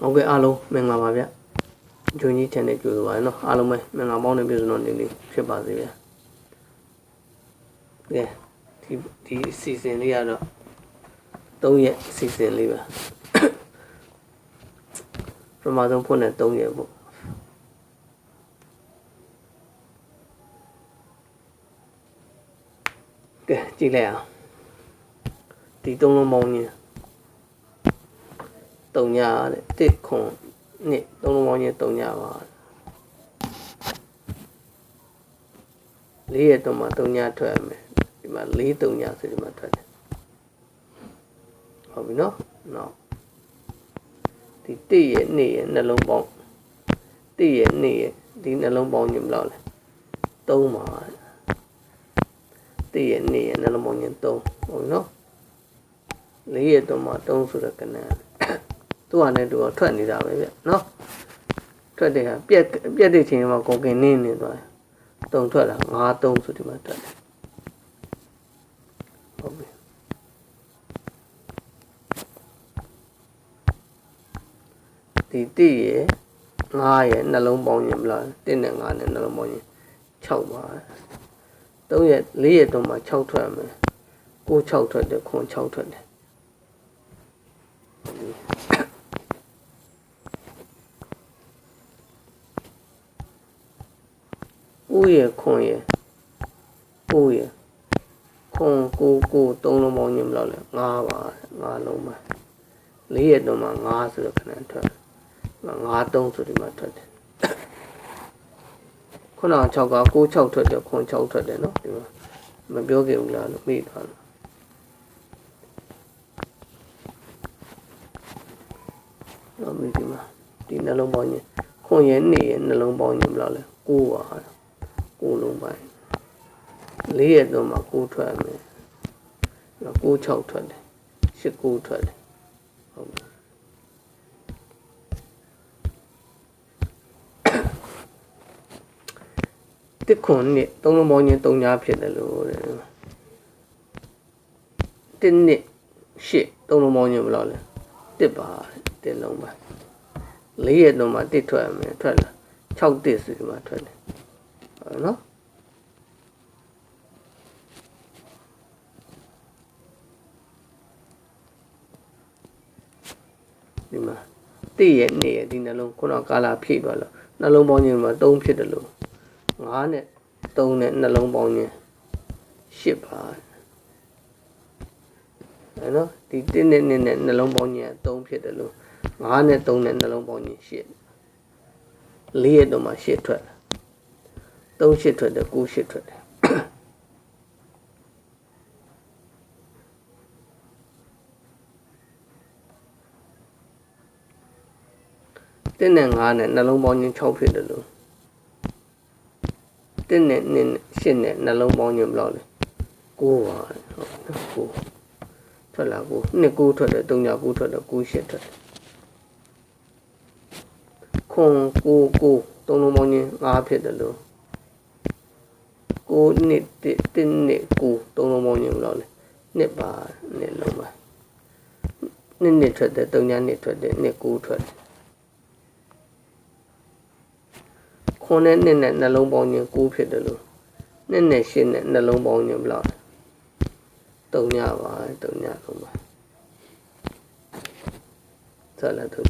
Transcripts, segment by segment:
ဟုတ်ကဲ့အားလုံးမင်္ဂလာပါဗျဂျွန်ကြီး channel ကြိုဆိုပါရနော်အားလုံးပဲမင်္ဂလာပေါင်းနဲ့ပြည့်စုံတော့နေလေးဖြစ်ပါစေဗျကဲဒီဒီအစီအစဉ်လေးကတော့၃ရက်အစီအစဉ်လေးပါပထမဆုံးဖွင့်တဲ့၃ရက်ပေါ့ကဲကြည့်လိုက်အောင်ဒီသုံးလုံးပေါင်းချင်း တုံညာတဲ့တစ်ခွန်နှစ်သုံးလုံးပေါင်းချင်းတုံညာပါလေးရက်တော့မှတုံညာထွက်ရမယ်ဒီမှာလေးတုံညာဆိုဒီမှာထွက်တယ်ဟုတ်ပြီနော်နော်ဒီတစ်ရဲ့နှစ်ရဲ့နှလုံးပေါင်းတစ်ရဲ့နှစ်ရဲ့ဒီနှလုံးပေါင်းချင်းဘယ်လောက်လဲသုံးပါတစ်ရဲ့နှစ်ရဲ့နှလုံးပေါင်းချင်းသုံးဟုတ်ပြီနော်လေးရက်တော့မှသုံးဆိုတဲ့ကဏ္ဍ သူ့ဟာနဲ့သူကထွက်နေတာပဲဗျနော်ထွက်တဲ့ဟာပြက်ပြက်တဲ့ချိန်မှာကုန်ကင်နေနေသွားတယ်တုံထွက်လာ9 3ဆိုဒီမှာထွက်တယ်ဟုတ်ပြီဒီတိရဲ့9ရဲ့နှလုံးပေါင်းရင်မလား1နဲ့9နဲ့နှလုံးပေါင်းရင်6ပါ3ရဲ့4ရဲ့တုံးမှာ6ထွက်မယ်9 6ထွက်တယ်ခွန်6ထွက်တယ် 9ရယ်ခွန်ရယ်9ရယ်ခွန်9 9 3လုံးပေါင်းခြင်းမလို့လဲ9ပါ9လုံးပါ4ရယ်တော့မှ9ဆိုတော့ခဏထွက်9 3ဆိုဒီမှာထွက်တယ်ခုန6က9 6ထွက်တယ်ခွန်6ထွက်တယ်နော်ဒီမှာမပြောခဲ့ဘူးလားလို့မေ့သွားတယ်တော့မိဒီမှာဒီနှလုံးပေါင်းခြင်းခွန်ရဲ့နေရဲ့နှလုံးပေါင်းခြင်းမလို့လဲ9ပါ ကိုလုံးပိုင်းလေးရက်တော့မှကိုထွက်မယ်နော်ကို6ထွက်တယ်8ကိုထွက်တယ်ဟုတ်ပြီတစ်ခွန်နှစ်သုံးလုံးပေါင်းချင်းသုံးညာဖြစ်တယ်လို့တဲ့တစ်နှစ်ရှစ်သုံးလုံးပေါင်းချင်းဘယ်လောက်လဲတစ်ပါတစ်လုံးပါလေးရက်တော့မှတစ်ထွက်မယ်ထွက်လာ6တစ်ဆိုဒီမှာထွက်တယ် နော်ဒီမှာတည့်ရဲ့နေရဲ့ဒီနှလုံးခုနကာလာဖြည့်သွားလို့နှလုံးပေါင်းခြင်းမှာ3ဖြစ်တယ်လို့9နဲ့3နဲ့နှလုံးပေါင်းခြင်း10ပါအဲ့နော်ဒီ1နဲ့2နဲ့နှလုံးပေါင်းခြင်း3ဖြစ်တယ်လို့9နဲ့3နဲ့နှလုံးပေါင်းခြင်း10 4ရဲ့တော့မှ10ထွက်တယ် 3ရှစ်ထွက်တယ်9ရှစ်ထွက်တယ်တင်းနဲ့9နဲ့နှလုံးပေါင်းချင်း6ဖြစ်တယ်လို့တင်းနဲ့2နဲ့8နဲ့နှလုံးပေါင်းချင်းဘယ်လောက်လဲ9ပါဟုတ်9ထွက်လာ9နှစ်9ထွက်တယ်3ည9ထွက်တယ်9ရှစ်ထွက်တယ်ခွန်9 9သုံးလုံးပေါင်းချင်း9ဖြစ်တယ်လို့ 9နှစ်1နှစ်9သုံးလုံးပေါင်းရင်ဘယ်လောက်လဲနှစ်ပါနှစ်လုံးပါနှစ်နှစ်ထွက်တယ်3ညနှစ်ထွက်တယ်နှစ်9ထွက်တယ်ခွန်နဲ့နှစ်နဲ့နှလုံးပေါင်းရင်9ဖြစ်တယ်လို့နှစ်နဲ့8နဲ့နှလုံးပေါင်းရင်ဘယ်လောက်လဲ3ညပါ3ညလုံးပါဆက်လက်သူ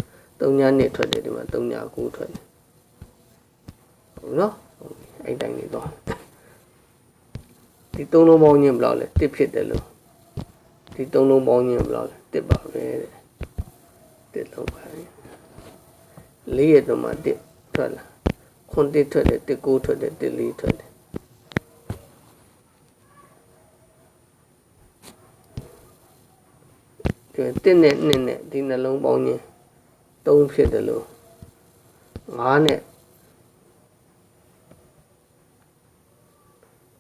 3ညနှစ်ထွက်တယ်ဒီမှာ3ည9ထွက်တယ်ဟုတ်နော်အဲ့တိုင်းလေးတော့ ဒီသုံးလုံးပေါင်းချင်းဘယ်လောက်လဲတစ်ဖြစ်တယ်လို့ဒီသုံးလုံးပေါင်းချင်းဘယ်လောက်လဲတစ်ပါပဲတဲ့တစ်လုံးပါလေးရတော့မှတစ်ထွက်လာခွန်တစ်ထွက်တယ်တစ်ကိုထွက်တယ်တစ်လေးထွက်တယ်ကျွန်းတစ်နဲ့နှစ်နဲ့ဒီနှလုံးပေါင်းချင်းသုံးဖြစ်တယ်လို့ငါးနဲ့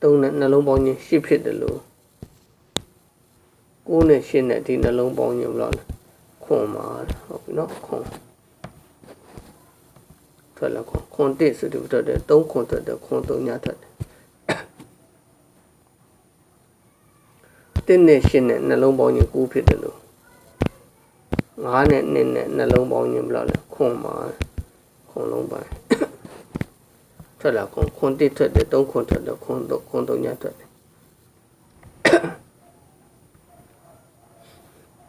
သုံးနဲ့နှလုံးပေါင်းချင်းရှစ်ဖြစ်တယ်လို့ကိုးနဲ့ရှစ်နဲ့ဒီနှလုံးပေါင်းချင်းဘယ်လောက်လဲခွန်ပါဟုတ်ပြီနော်ခွန်ထွက်လာခွန်ခွန်တစ်ဆိုဒီထွက်တယ်သုံးခွန်ထွက်တယ်ခွန်သုံးညထွက်တယ်တင်းနဲ့ရှင်းနဲ့နှလုံးပေါင်းချင်း9ဖြစ်တယ်လို့9 9နဲ့2နဲ့နှလုံးပေါင်းရင်ဘယ်လောက်လဲခွန်ပါခွန်လုံးပိုင်း ထွက်လာခွန်ခွန်တစ်ထွက်တယ်3ခွန်ထွက်တယ်ခွန်3ခွန်3ညထွက်တယ်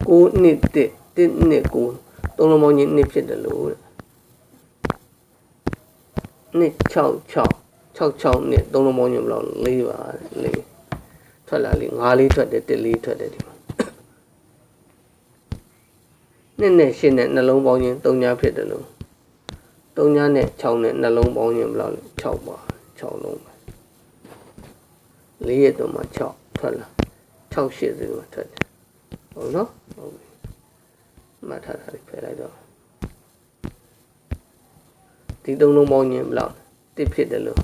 ကိုနှစ်တစ်တစ်နှစ်ကိုသုံးလုံးပေါင်းရင်နှစ်ဖြစ်တယ်လို့တဲ့နှစ်6 6 6 6နှစ်သုံးလုံးပေါင်းရင်ဘယ်လောက်လဲ4ပါ4ထွက်လာလေး5လေးထွက်တယ်1လေးထွက်တယ်ဒီမှာနှစ်နဲ့ရှင်းနဲ့နှလုံးပေါင်းရင်3ညဖြစ်တယ်လို့ 3ညနဲ့6နဲ့နှလုံးပေါင်းရင်ဘယ်လောက်လဲ6ပါ6လုံးပါ4ရက်တော့မှ6ထွက်လာ6ရှစ်စီမှာထွက်တယ်ဟုတ်နော်ဟုတ်ပြီမှတ်ထားတာလေးဖယ်လိုက်တော့ဒီသုံးလုံးပေါင်းရင်ဘယ်လောက်တစ်ဖြစ်တယ်လို့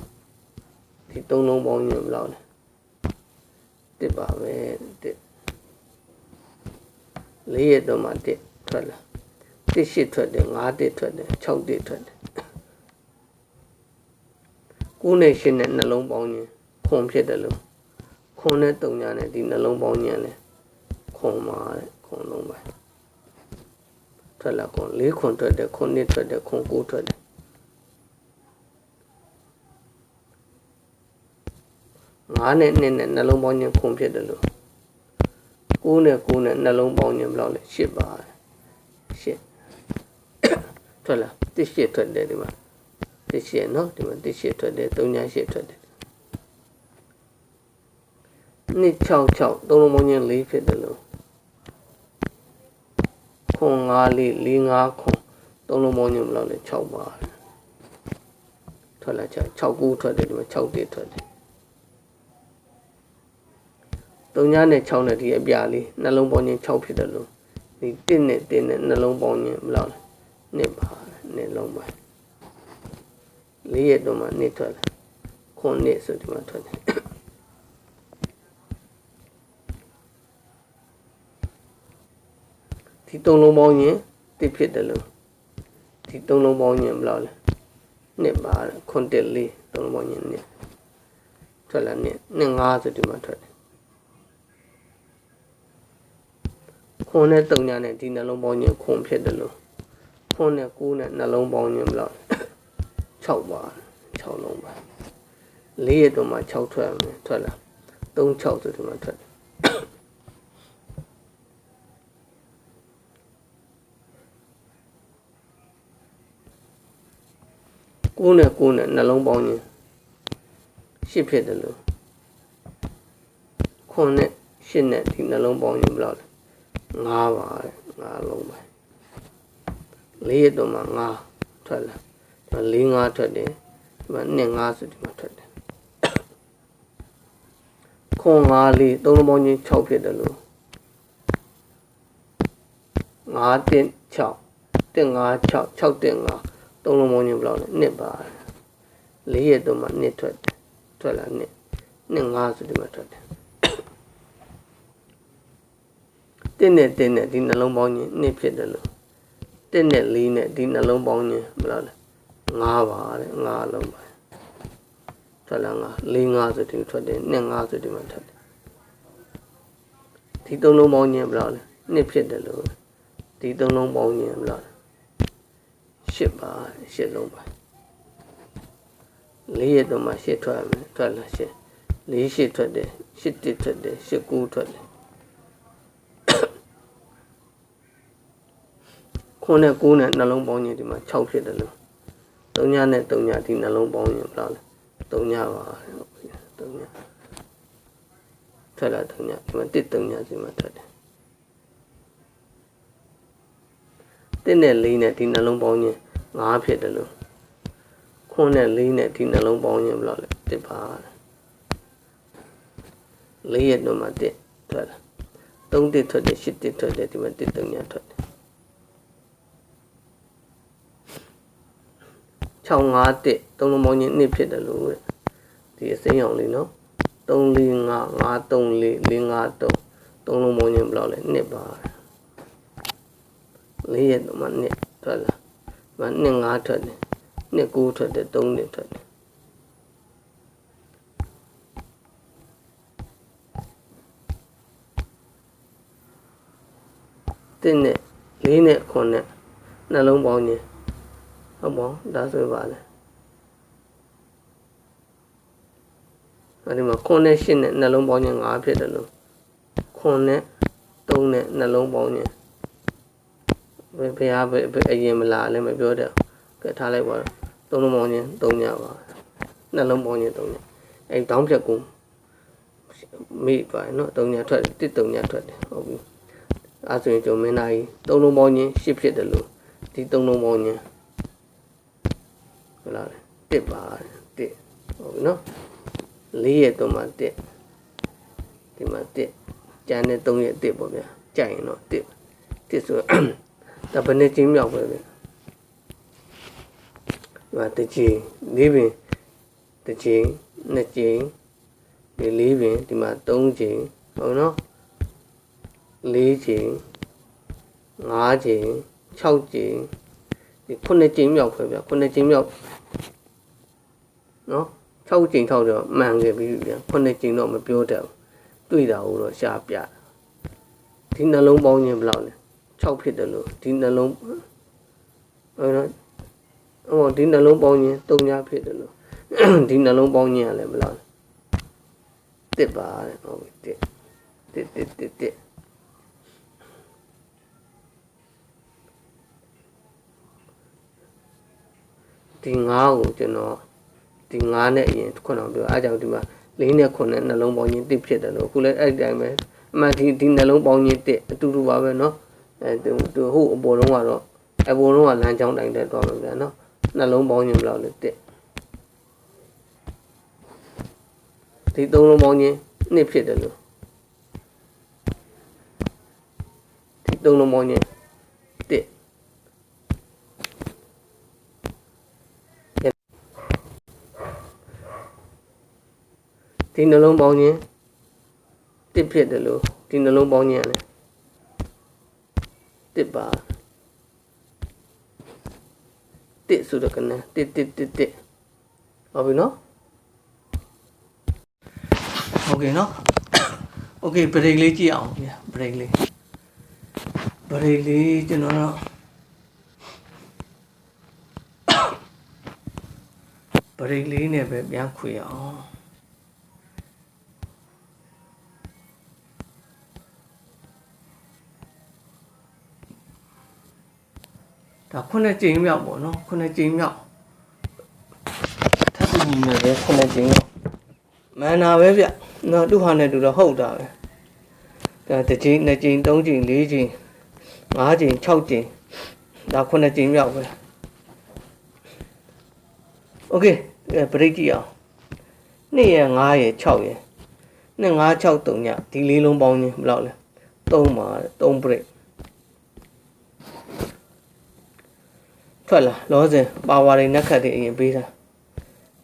ဒီသုံးလုံးပေါင်းရင်ဘယ်လောက်လဲတစ်ပါပဲတစ်4ရက်တော့မှတစ်ထွက်လာ တစ်ရှစ်ထွက်တယ်5တစ်ထွက်တယ်6တစ်ထွက်တယ်9နဲ့10နဲ့နှလုံးပေါင်းရင်ခွန်ဖြစ်တယ်လို့ခွန်နဲ့3ညနဲ့ဒီနှလုံးပေါင်းရင်လဲခွန်ပါတဲ့ခွန်လုံးပါထွက်လာခွန်၄ခွန်ထွက်တယ်ခွန်နှစ်ထွက်တယ်ခွန်9ထွက်တယ်ငါးနဲ့နှစ်နဲ့နှလုံးပေါင်းရင်ခွန်ဖြစ်တယ်လို့9နဲ့9နဲ့နှလုံးပေါင်းရင်ဘယ်လောက်လဲ10ပါ10 ထွက်လာတစ်ရှစ်ထွက်တယ်ဒီမှာတစ်ရှစ်နော်ဒီမှာတစ်ရှစ်ထွက်တယ်3ည8ထွက်တယ်နှစ်66သုံးလုံးပေါင်းရင်4ဖြစ်တယ်လို့ခွန်5လေး4 5ခွန်သုံးလုံးပေါင်းရင်ဘယ်လောက်လဲ6ပါထွက်လာ6 6 9ထွက်တယ်ဒီမှာ6တိထွက်တယ်3ညနဲ့6နဲ့ဒီအပြာလေးနှလုံးပေါင်းရင်6ဖြစ်တယ်လို့ဒီ1နဲ့1နဲ့နှလုံးပေါင်းရင်ဘယ်လောက်လဲ နှစ်ပါနှစ်လုံးပါလေးရက်တော့မှနှစ်ထွက်တယ်ခွန်နှစ်ဆိုဒီမှာထွက်တယ်ဒီသုံးလုံးပေါင်းရင်တစ်ဖြစ်တယ်လို့ဒီသုံးလုံးပေါင်းရင်ဘယ်လောက်လဲနှစ်ပါခွန်တစ်လေးသုံးလုံးပေါင်းရင်နှစ်ထွက်လာနှစ်နှစ်ငါးဆိုဒီမှာထွက်တယ်ခွန်နဲ့တုံညာနဲ့ဒီနှလုံးပေါင်းရင်ခွန်ဖြစ်တယ်လို့ ခွန်နဲ့ကိုးနဲ့နှလုံးပေါင်းရင်ဘယ်လောက်6ပါ6လုံးပါ၄ရက်တော့မှ6ထွက်မယ်ထွက်လာ3 6ဆိုဒီမှာထွက်တယ်ကိုးနဲ့ကိုးနဲ့နှလုံးပေါင်းရင်ရှစ်ဖြစ်တယ်လို့ခွန်နဲ့ရှစ်နဲ့ဒီနှလုံးပေါင်းရင်ဘယ်လောက်လဲ၅ပါ၅လုံးပဲ လေးရတော့မှ၅ထွက်လာ၄၅ထွက်တယ်ဒီမှာနှစ်၅ဆိုဒီမှာထွက်တယ်ခွန်၅လေးသုံးလုံးပေါင်းချင်း6ဖြစ်တယ်လို့5တင်6တင်5 6 6တင်5သုံးလုံးပေါင်းချင်းဘယ်လောက်လဲနှစ်ပါလေးရတော့မှနှစ်ထွက်တယ်ထွက်လာနှစ်နှစ်၅ဆိုဒီမှာထွက်တယ်တင်းနဲ့တင်းနဲ့ဒီနှလုံးပေါင်းချင်းနှစ်ဖြစ်တယ်လို့ တင်းနဲ့လေးနဲ့ဒီနှလုံးပေါင်းချင်းဘယ်လောက်လဲ၅ပါတဲ့၅လုံးပါထွက်လာ၅၄၅ဆိုဒီထွက်တယ်နှစ်၅ဆိုဒီမှာထွက်တယ်ဒီသုံးလုံးပေါင်းချင်းဘယ်လောက်လဲနှစ်ဖြစ်တယ်လို့ဒီသုံးလုံးပေါင်းချင်းဘယ်လောက်လဲရှစ်ပါရှစ်လုံးပါလေးရက်တော့မှရှစ်ထွက်မယ်ထွက်လာရှစ်လေးရှစ်ထွက်တယ်ရှစ်တစ်ထွက်တယ်ရှစ်ကူးထွက်တယ် ခွန်းနဲ့ကိုးနဲ့နှလုံးပေါင်းရင်ဒီမှာ6ဖြစ်တယ်လို့3ညနဲ့3ညဒီနှလုံးပေါင်းရင်ဘယ်လောက်လဲ3ညပါဟုတ်ပြီ3ညထွက်လာ3ညဒီမှာ1 3ညဒီမှာထွက်တယ်1နဲ့4နဲ့ဒီနှလုံးပေါင်းရင်5ဖြစ်တယ်လို့ခွန်းနဲ့4နဲ့ဒီနှလုံးပေါင်းရင်ဘယ်လောက်လဲ1ပါ4ရက်တော့မှ1ထွက်လာ3တစ်ထွက်တယ်8တစ်ထွက်တယ်ဒီမှာ1 3ညထွက်တယ် 651သုံးလုံးပေါင်းချင်းနှစ်ဖြစ်တယ်လို့တဲ့ဒီအစိမ်းအောင်လေးနော်345 534 453သုံးလုံးပေါင်းချင်းဘယ်လောက်လဲနှစ်ပါလေးရက်တော့မှနှစ်ထွက်လာမနှစ်5ထွက်တယ်နှစ်9ထွက်တယ်3နှစ်ထွက်တယ်တင်းနဲ့လေးနဲ့ခွန်နဲ့နှလုံးပေါင်းခြင်း ဟုတ်ပါဘူးဒါဆိုပါလေအဲဒီမှာခွန်နဲ့ရှင်းနဲ့နှလုံးပေါင်းခြင်း၅ဖြစ်တယ်လို့ခွန်နဲ့သုံးနဲ့နှလုံးပေါင်းခြင်းဘယ်ဘယ်ဟာဘယ်အရင်မလာလဲမပြောတဲ့ကဲထားလိုက်ပါတော့သုံးလုံးပေါင်းခြင်းသုံးညပါနှလုံးပေါင်းခြင်းသုံးညအဲတောင်းဖြတ်ကူမိပါနော်သုံးညထွက်တစ်သုံးညထွက်တယ်ဟုတ်ပြီအဲဆိုရင်ကျွန်မင်းသားကြီးသုံးလုံးပေါင်းခြင်းရှစ်ဖြစ်တယ်လို့ဒီသုံးလုံးပေါင်းခြင်း ဟုတ်လားတစ်ပါတစ်ဟုတ်ပြီနော်လေးရဲ့သုံးမှာတစ်ဒီမှာတစ်ကျန်တဲ့သုံးရဲ့တစ်ပေါ့ဗျာကြိုက်ရင်တော့တစ်တစ်ဆိုဒါဘယ်နဲ့ချင်းမြောက်ပဲဗျာဒီမှာတစ်ချင်းလေးပင်တစ်ချင်းနှစ်ချင်းဒီလေးပင်ဒီမှာသုံးချင်းဟုတ်နော်လေးချင်းငါးချင်း6ချင်းဒီ ခုနှစ်ကြိမ်မြောက်ပဲဗျခုနှစ်ကြိမ်မြောက်နော်6ကြိမ်6တော့မှန်ခဲ့ပြီဗျခုနှစ်ကြိမ်တော့မပြောတတ်ဘူးတွေ့တာဟုတ်တော့ရှားပြဒီနှလုံးပေါင်းခြင်းဘယ်လောက်လဲ6ဖြစ်တယ်လို့ဒီနှလုံးဟုတ်နော်ဟိုဒီနှလုံးပေါင်းခြင်း3ညဖြစ်တယ်လို့ဒီနှလုံးပေါင်းခြင်းကလည်းဘယ်လောက်လဲ1ပါတဲ့ဟုတ်ပြီ1 1 1 1 ဒီငါးကိုကျွန်တော်ဒီငါးနဲ့အရင်ခုနကပြောအားကြောင့်ဒီမှာလေးနဲ့ခုနဲ့နှလုံးပေါင်းခြင်းတစ်ဖြစ်တယ်လို့အခုလည်းအဲ့ဒီတိုင်းပဲအမှန်ဒီဒီနှလုံးပေါင်းခြင်းတစ်အတူတူပါပဲเนาะအဲသူသူဟိုအပေါ်လုံးကတော့အပေါ်လုံးကလမ်းကြောင်းတိုင်းတက်သွားမှာဗျာเนาะနှလုံးပေါင်းခြင်းဘယ်လောက်လဲတစ်ဒီသုံးလုံးပေါင်းခြင်းနှစ်ဖြစ်တယ်လို့ဒီသုံးလုံးပေါင်းခြင်း ဒီနှလုံးပေါင်းခြင်းတစ်ဖြစ်တယ်လို့ဒီနှလုံးပေါင်းခြင်းကလည်းတစ်ပါတစ်ဆိုတော့ကနတစ်တစ်တစ်တစ်ဟုတ်ပြီနော်โอเคနော်โอเคဘရိတ်လေးကြည့်အောင်ဗျာဘရိတ်လေးဘရိတ်လေးကျွန်တော်တော့ဘရိတ်လေးနဲ့ပဲပြန်ခွေအောင် ဒါခုနှစ်ကြိမ်မြောက်ပေါ့နော်ခုနှစ်ကြိမ်မြောက်ထပ်ပြီးနေပဲခုနှစ်ကြိမ်မြောက်မန်နာပဲဗျနော်သူ့ဟာနဲ့တူတော့ဟုတ်တာပဲဒါတစ်ကြိမ်နှစ်ကြိမ်သုံးကြိမ်လေးကြိမ်ငါးကြိမ်၆ကြိမ်ဒါခုနှစ်ကြိမ်မြောက်ပဲโอเคဘရိတ်ကြည့်အောင်2ရယ်5ရယ်6ရယ်2 5 6 3ညဒီလေးလုံးပေါင်းခြင်းဘယ်လောက်လဲ3ပါ3ဘ ထွက်လာလောစင်ပါဝါတွေနက်ခတ်တွေအရင်ပေးတာ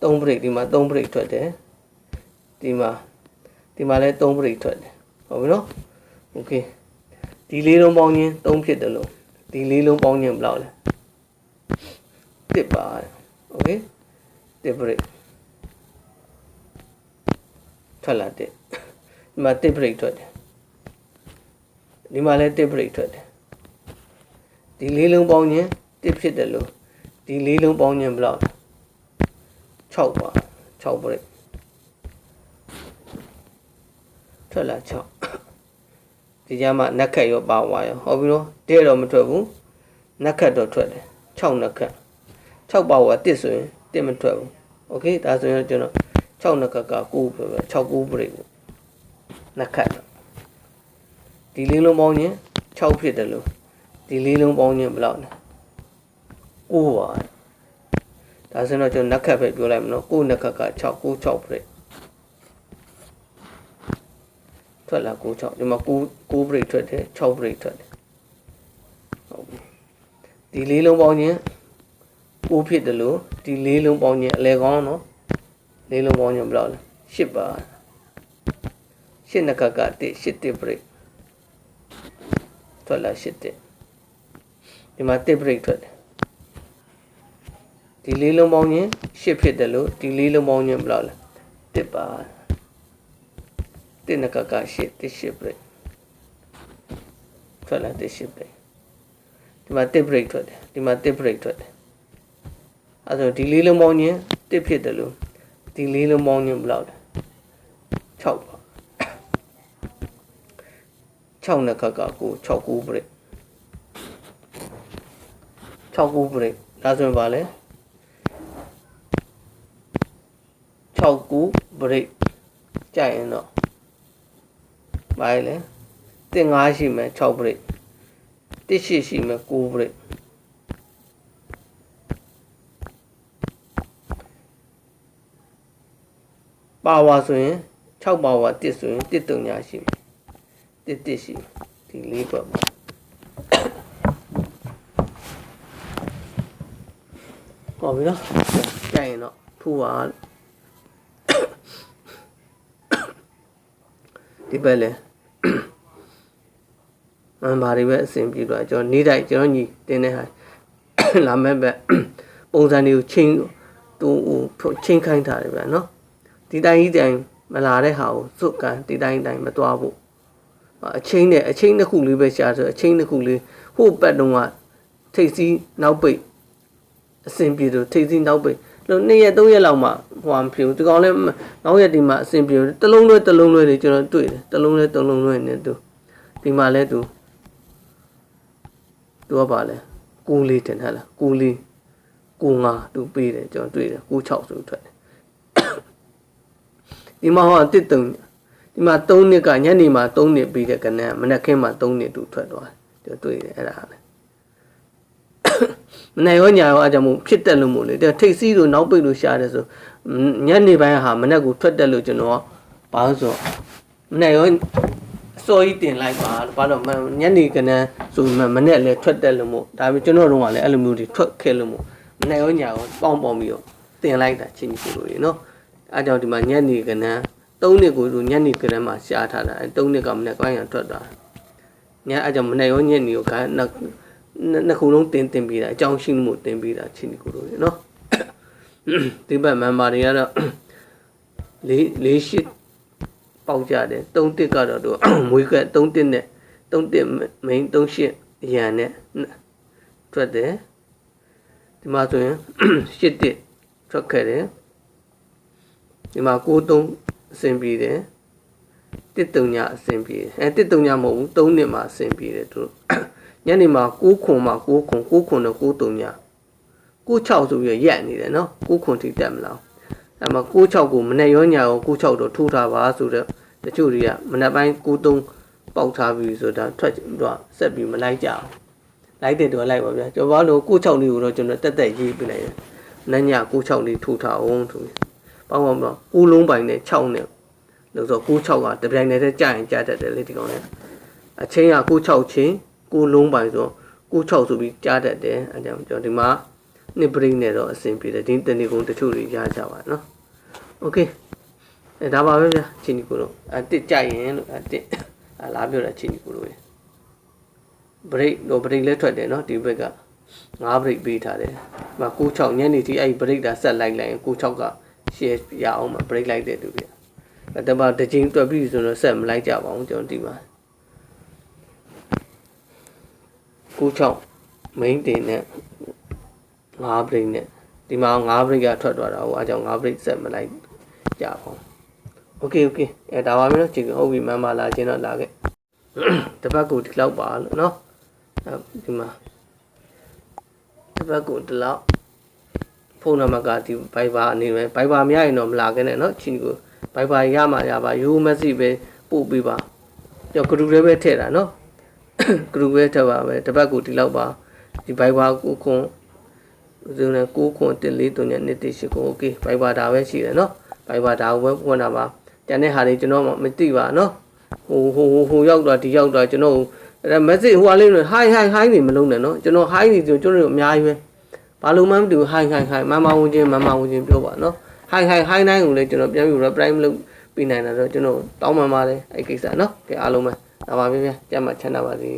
3ဘရိတ်ဒီမှာ3ဘရိတ်ထွက်တယ်ဒီမှာဒီမှာလည်း3ဘရိတ်ထွက်တယ်ဟုတ်ပြီနော်โอเคဒီလေးလုံးပေါင်းခြင်း3ဖြစ်တယ်လို့ဒီလေးလုံးပေါင်းခြင်းဘယ်လောက်လဲတစ်ပါโอเคတစ်ဘရိတ်ထွက်လာတစ်ဒီမှာတစ်ဘရိတ်ထွက်တယ်ဒီမှာလည်းတစ်ဘရိတ်ထွက်တယ်ဒီလေးလုံးပေါင်းခြင်း တစ်ဖြစ်တယ်လို့ဒီလေးလုံးပေါင်းခြင်းဘယ်လောက်6ပါ6 break ထွက်လာ6ဒီကြမှာနက်ခတ်ရောပါဝါရောဟုတ်ပြီနော်တဲ့တော့မထွက်ဘူးနက်ခတ်တော့ထွက်တယ်6နက်ခတ်6ပါဝါတစ်ဆိုရင်တစ်မထွက်ဘူးโอเคဒါဆိုရင်ကျွန်တော်6နက်ခတ်က9ပဲ6 9 break နက်ခတ်ဒီလေးလုံးပေါင်းခြင်း6ဖြစ်တယ်လို့ဒီလေးလုံးပေါင်းခြင်းဘယ်လောက်လဲ 9ပါဒါဆိုတော့ကျွန်တော်နက်ခတ်ပဲပြောလိုက်မနော်9နက်ခတ်က6 9 6ပြည့်ထွက်လာ9 6ဒီမှာ9 9ပြည့်ထွက်တယ်6ပြည့်ထွက်တယ်ဟုတ်ပြီဒီလေးလုံးပေါင်းခြင်း9ဖြစ်တယ်လို့ဒီလေးလုံးပေါင်းခြင်းအလဲကောင်းနော်လေးလုံးပေါင်းခြင်းဘယ်လောက်လဲ10ပါ10နက်ခတ်က1 10ပြည့်ထွက်လာ10ဒီမှာ1ပြည့်ထွက်တယ် ဒီလေးလုံးပေါင်းခြင်းရှစ်ဖြစ်တယ်လို့ဒီလေးလုံးပေါင်းခြင်းဘယ်လောက်လဲတစ်ပါတစ်နကကရှစ်တစ်ရှစ်ပြည့်ထွက်လာတစ်ရှစ်ပြည့်ဒီမှာတစ် break ထွက်တယ်ဒီမှာတစ် break ထွက်တယ်အဲဆိုဒီလေးလုံးပေါင်းချင်းတစ်ဖြစ်တယ်လို့ဒီလေးလုံးပေါင်းချင်းဘယ်လောက်လဲ6ပါ6နဲ့ခက်ကကို6 9 break 6 9 break ဒါဆိုရင်ပါလဲ 6 9 break ကြိုက်ရင်တော့ပါလေတင်5ရှိမယ်6 break တစ်ရှိရှိမယ်9 break ပါဝါဆိုရင်6ပါဝါတစ်ဆိုရင်တစ်တုံညာရှိမယ်တစ်တစ်ရှိမယ်ဒီလေးကွက်ပါဟောပြီနော်ကြိုက်ရင်တော့ထူပါ ဒီဘက်လဲမန်ဘာတွေပဲအဆင်ပြေတော့ကျွန်တော်နေတိုင်းကျွန်တော်ညီတင်းတဲ့ဟာလာမဲ့ဘက်ပုံစံတွေကိုချင်းတူချင်းခိုင်းထားတယ်ဗျာနော်ဒီတိုင်းကြီးတိုင်းမလာတဲ့ဟာကိုစွတ်ကန်ဒီတိုင်းတိုင်းမသွားဖို့အချင်းနဲ့အချင်းတစ်ခုလေးပဲရှာဆိုအချင်းတစ်ခုလေးဟိုဘက်တုန်းကထိတ်စီးနောက်ပိတ်အဆင်ပြေတော့ထိတ်စီးနောက်ပိတ် လို့နှစ်ရက်သုံးရက်လောက်မှဟိုမဖြစ်ဘူးဒီကောင်လည်းနောက်ရက်ဒီမှာအဆင်ပြေတယ်တလုံးလွဲတလုံးလွဲတွေကျွန်တော်တွေ့တယ်တလုံးလွဲတလုံးလွဲနေသူဒီမှာလဲသူသူကပါလဲကူလေးတင်ထားလားကူလေးကူငါသူပေးတယ်ကျွန်တော်တွေ့တယ်ကူ6ဆိုထွက်တယ်ဒီမှာဟောတစ်တုံဒီမှာ3နှစ်ကညနေမှာ3နှစ်ပြီးတဲ့ကနန်းမနက်ခင်းမှာ3နှစ်သူထွက်သွားတယ်ကျွန်တော်တွေ့တယ်အဲ့ဒါလေ မနိုင်ရောညာရောအကြောင်းမို့ဖြစ်တက်လို့မို့လေတဲ့ထိတ်စီးလို့နောက်ပိတ်လို့ရှားတယ်ဆိုညနေပိုင်းဟာမနက်ကိုထွက်တက်လို့ကျွန်တော်ဘာလို့ဆိုမနိုင်ရောစော်ကြီးတင်လိုက်ပါဘာလို့ညနေကနန်းဆိုမနေ့လည်းထွက်တက်လို့မို့ဒါပေမဲ့ကျွန်တော်တို့ကလည်းအဲ့လိုမျိုးတွေထွက်ခဲ့လို့မို့မနေ့ရောညာရောပေါင်းပေါင်းပြီးတော့တင်လိုက်တာချင်းကြီးကိုလို့ရေနော်အဲကြောင့်ဒီမှာညနေကနန်း၃နှစ်ကိုညနေကနန်းမှာရှားထားတာအဲ၃နှစ်ကမနေ့ကိုင်းရထွက်သွားညအဲကြောင့်မနေ့ရောညနေကိုကနှ စ်ခုလုံးတင်တင်ပြီးတာအကြောင်းရှိမှုတင်ပြီးတာချင်းကိုလို့ရေနော်ဒီဘက်မန်မာတွေကတော့လေးလေးရှိပေါက်ကြတယ်၃တစ်ကတော့တို့မွေးက၃တစ်နဲ့၃တစ်မိန်၃ရှစ်အရန်နဲ့ထွက်တယ်ဒီမှာဆိုရင်ရှစ်တစ်ထွက်ခဲ့တယ်ဒီမှာ9 3အဆင်ပြေတယ်တစ်တုံညာအဆင်ပြေတယ်အဲတစ်တုံညာမဟုတ်ဘူး၃နှစ်မှာအဆင်ပြေတယ်တို့ ညနေမှာ9ခွန်မှာ9ခွန်9ခွန်နဲ့9တုံညာ96ဆိုပြီးရက်နေတယ်နော်9ခွန်ထိတက်မလားအဲ့မှာ96ကိုမနေ့ရောညာရော96တော့ထိုးထားပါဆိုတော့တချို့တွေကမနေ့ပိုင်း93ပေါက်ထားပြီဆိုတာထွက်တော့ဆက်ပြီးမလိုက်ကြအောင်လိုက်တဲ့တော့လိုက်ပါဗျာကျွန်တော်ဘာလို့96လေးကိုတော့ကျွန်တော်တက်တက်ရေးပြလိုက်တယ်နည96လေးထိုးထားအောင်ဆိုပြီးပေါင်းပေါင်းတော့9လုံးပိုင်နဲ့6နဲ့လို့ဆို96ကတပြိုင်တည်းကြာရင်ကြာတတ်တယ်လေဒီကောင်လေးအချင်းက96ချင်း 9လုံးပိုင်ဆို96ဆိုပြီးကြာတတ်တယ်အဲကြောင့်ကျွန်တော်ဒီမှာနှစ်ပရိနဲ့တော့အဆင်ပြေတယ်ဒီတဏီကုန်းတချို့တွေရကြပါနော်โอเคအဲဒါပါပဲဗျာချင်းဒီကိုတော့အတစ်ကြိုက်ရင်လို့အတစ်အလားပြောတာချင်းဒီကိုလို့ရ break တော့ break လဲထွက်တယ်နော်ဒီဘက်က5 break ပေးထားတယ်။မ96ညနေထိအဲ့ break တာဆက်လိုက်လိုက်ရင်96က share ရအောင်မ break လိုက်တဲ့သူပြ။အဲ့ဒါတချင်းတွက်ပြီးဆိုတော့ဆက်မလိုက်ကြပါဘူးကျွန်တော်ဒီမှာ 96 main တင်နဲ့5 break နဲ့ဒီမှာ5 break ကထွက်သွားတာဟိုအကြောင်း5 break ဆက်မလိုက်ကြပါဘူး။ Okay okay အဲဒါပါမယ်နော်ချိန်ဟုတ်ပြီမမလာခြင်းတော့လာခဲ့တပတ်ကိုဒီလောက်ပါလို့နော်ဒီမှာတစ်ပတ်ကိုဒီလောက်ဖုန်းနံပါတ်ကဒီဘိုင်ဘာအနေနဲ့ဘိုင်ဘာမရရင်တော့မလာခဲ့နဲ့เนาะချီကိုဘိုင်ဘာရမှာရပါယူမက်ဆီပဲပို့ပေးပါကြောဂရုလေးပဲထည့်တာเนาะ ဂရုပဲတက်ပါပဲတပတ်ကိုဒီလောက်ပါဒီ Viber ကိုခွန်ဒီနဲ့ကိုခွန်တင်လေးတုံနဲ့နှစ်တိရှိကို okay Viber ဒါပဲရှိတယ်နော် Viber ဒါဝဲဖွင့်တာပါကျန်တဲ့ဟာတွေကျွန်တော်မသိပါနော်ဟိုဟိုဟိုရောက်တာဒီရောက်တာကျွန်တော်အဲ့ဒါ message ဟိုကလေးနဲ့ hi hi hi နေမလုံးနဲ့နော်ကျွန်တော် hi နေဆိုကျွန်တော်အများကြီးပဲဘာလို့မှမတူ hi hi hi မမဝင်ချင်းမမဝင်ချင်းပြောပါနော် hi hi hi နိုင်ကိုလည်းကျွန်တော်ပြန်ပြီး reply မလုပ်ပြနိုင်တာတော့ကျွန်တော်တောင်းပန်ပါတယ်အဲ့ကိစ္စနော်ကဲအားလုံးပဲ ဒါပါပဲဗျာကြမ်းမှချမ်းသာပါစေ